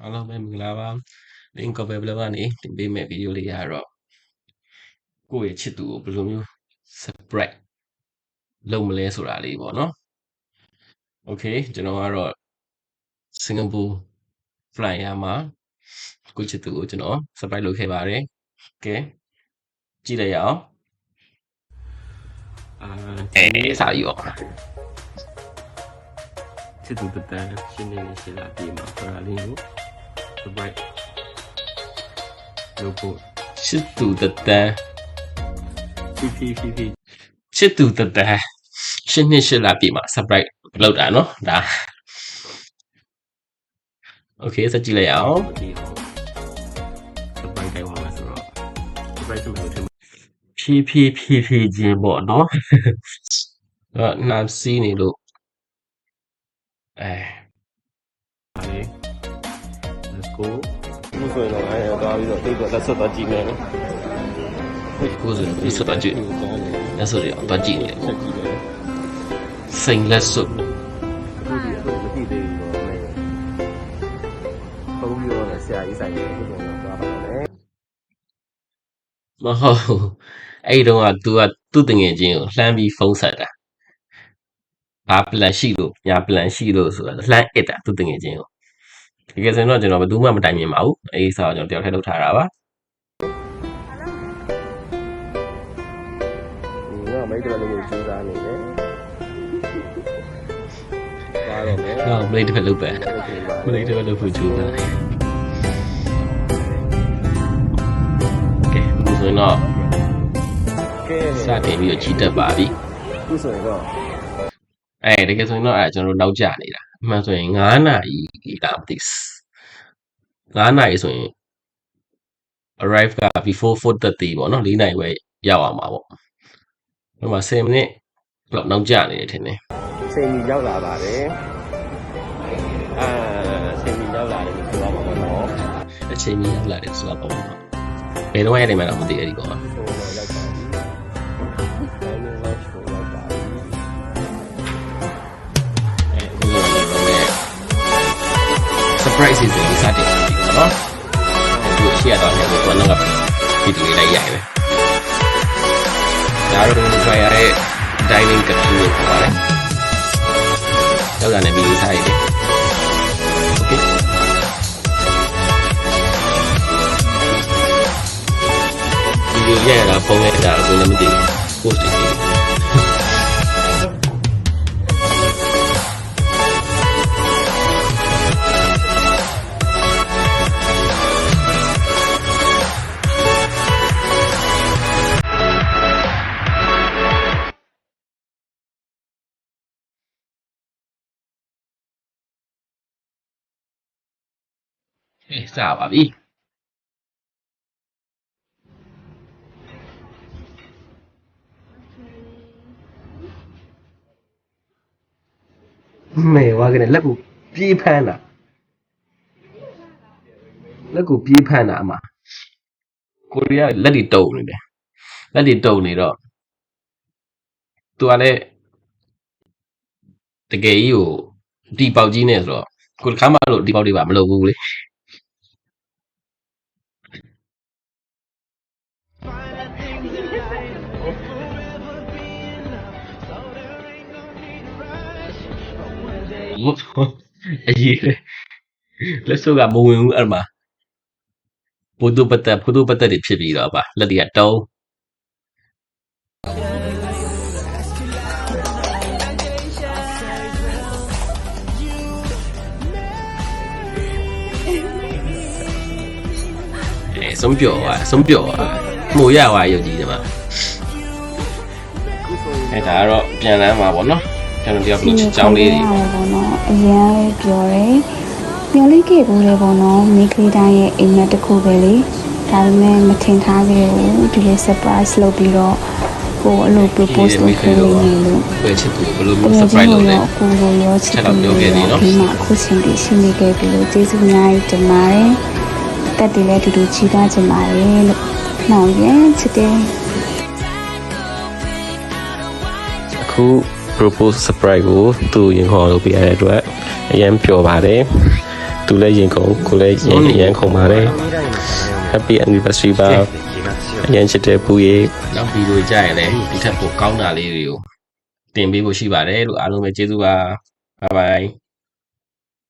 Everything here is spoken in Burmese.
အားလုံးပဲမင်္ဂလာပါ link cover blog ကနေတင်ပေးမယ့်ဗီဒီယိုလေးကတော့ကိုယ့်ရဲ့ချစ်သူကိုဘယ်လိုမျိုး surprise လုပ်မလဲဆိုတာလေးပေါ့နော် okay ကျွန်တော်ကတော့ Singapore flight ရမှာကိုယ့်ချစ်သူကိုကျွန်တော် surprise လုပ်ခဲ့ပါတယ် okay ကြည့်လိုက်ရအောင်အာအဲစာယူအောင် ချစ်သူတတန်းရှင်းနေနေရှင်းလာပြီးမှာခေါ်လာလေးကို surprise လုပ်ဖို့ချစ်သူတတန်းဖီဖီဖီဖီချစ်သူတတန်းရှင်းနေရှင်းလာပြီးမှာ surprise လုပ်တာနော်ဒါ okay စကြည့်လိုက်အောင်ဒီဟို surprise တိုင်းပါမယ်ဆိုတော့ surprise လုပ်လို့ဖြည်းဖြည်းဖြည်းဖြည်းချင်းပေါ့နော်အဲ့နာစီးနေလို့ အဲဒါလေး let's go ဒီဆိုရင်တော့အဲသွားပြီးတော့တိတ်တော့လက်ဆက်သွားကြည့်မယ်နော်ကိုယ်စရစ်စတာကြည့်လက်ဆက်ရအတကြည့်နေစိန်လက်ဆက်ပေါ့အခုဒီအခုမသိသေးဘူးတော့ပုံပြီးတော့ဆရာကြီးဆိုင်ကိုပုံတော့သွားပါမယ်မဟုတ်အဲ့ဒီတော့က तू ကသူ့တငယ်ချင်းကိုလှမ်းပြီးဖုန်းဆက်တာ ဘာ plan ရှိလို့ညာ plan ရှိလို့ဆိုတာလှမ်းအစ်တာသူတငယ်ချင်းကိုတကယ်ဆိုတော့ကျွန်တော်ဘယ်သူမှမတိုင်မြင်ပါဘူးအေးစာကိုကျွန်တော်တယောက်ထည့်လုပ်ထားတာပါငါမိတ်ကလေးကိုကြိုးစားနေတယ်ပါတော့မယ်ငါမိတ်တစ်ဖက်လုပ်ပဲမိတ်တစ်ဖက်လုပ်ဖို့ကြိုးစားတယ်ကဲဆိုတော့ကဲစတင်ပြီးတော့ကြီးတက်ပါပြီခုဆိုတော့ အဲတကယ်ဆိုရင်တော့အဲကျွန်တော်တို့နောက်ကျနေတာအမှန်ဆိုရင်9နာရီလာမသိ9နာရီဆိုရင် arrive က before 4:30ပေါ့နော်4နာရီပဲရောက်အောင်ပါပေါ့ဟိုမှာ10မိနစ်လောက်နောက်ကျနေတယ်ထင်တယ်10မိနစ်ရောက်လာပါတယ်အာ10မိနစ်ရောက်လာတယ်ဆိုတော့ပေါ့နော်အချိန်ကြီးရောက်လာတယ်ဆိုတော့ပေါ့နော်ဘယ်တော့ရတယ်မှတော့မသိအဲ့ဒီပေါ့ဟိုရောက် surprise တွေစတင်ပြီပေါ့နော်ဒီရှေ့တော့လည်းကျွန်တော်ကဗီဒီယိုလေးလိုက်ရတယ်ဒါတော့ကျွန်တော်ရတဲ့ dining ကပ်ကိုခေါ်ပါတယ်ရောက်လာနေပြီစားရတယ် okay ဒီလိုရရတာပုံရတာကိုလည်းမသိဘူး post တွေသိတယ် ဟဲ့စားပါပြီမေဝါကနေလက်ကိုပြေးဖမ်းတာလက်ကိုပြေးဖမ်းတာအမကိုရီးယားလက်တွေတုံနေတယ်လက်တွေတုံနေတော့သူကလည်းတကယ်ကြီးကိုဒီပေါက်ကြီးနေဆိုတော့ကိုတစ်ခါမှလို့ဒီပေါက်တွေပါမလုပ်ဘူးလေ အရေးလေလက်စုပ်ကမဝင်ဘူးအဲ့မှာဘုဒ္ဓပတ္တဘုဒ္ဓပတ္တတွေဖြစ်ပြီးတော့ပါလက်တွေကတုံးအဲဆုံးပြောသွားဆုံးပြောသွား မှုရသွားရုပ်ကြီးဒီမှာအဲဒါကတော့ပြန်လန်းမှာပေါ့နော်ကျွန်တော်တယောက်ဘလို့ချစ်ချောင်းလေးတွေပေါ့ပေါ့နော်အရန်လေးပြောတယ်မျောလေးခဲ့ဘူးလေပေါ့နော်မိခလီတိုင်းရဲ့အိမ်မက်တစ်ခုပဲလေဒါပေမဲ့မထင်ထားခဲ့ဘူးဒီလို surprise လုပ်ပြီးတော့ကိုအဲ့လို propose လုပ်ခဲ့နေလို့ဘယ်ချစ်သူဘယ်လိုတမျိုးကယ် surprise ကြီးလုပ်လဲရောကိုကိုရောချစ်ချက်တော့သူပြောခဲ့သေးနော်ဒီမှာအခုချိန်ထိရှိနေခဲ့ပြီလို့ကျေးဇူးအများကြီးတင်ပါတယ်တက်တည်လည်းတူတူချီးသွားကြပါတယ်လို့ မောင်ရမ်းချစ်တယ်အခု propose surprise ကိုသူရင်ခေါ်လုပ်ပေးရတဲ့အတွက်အရင်ပျော်ပါတယ်သူလည်းရင်ကုန်ကိုလည်းရင်အရင်ကုန်ပါတယ် happy anniversary ပါအရင်ချစ်တဲ့ပူရေနောက်ဗီဒီယိုကြရလဲဒီထက်ပိုကောင်းတာလေးတွေကိုတင်ပေးဖို့ရှိပါတယ်လို့အားလုံးပဲကျေးဇူးပါ bye bye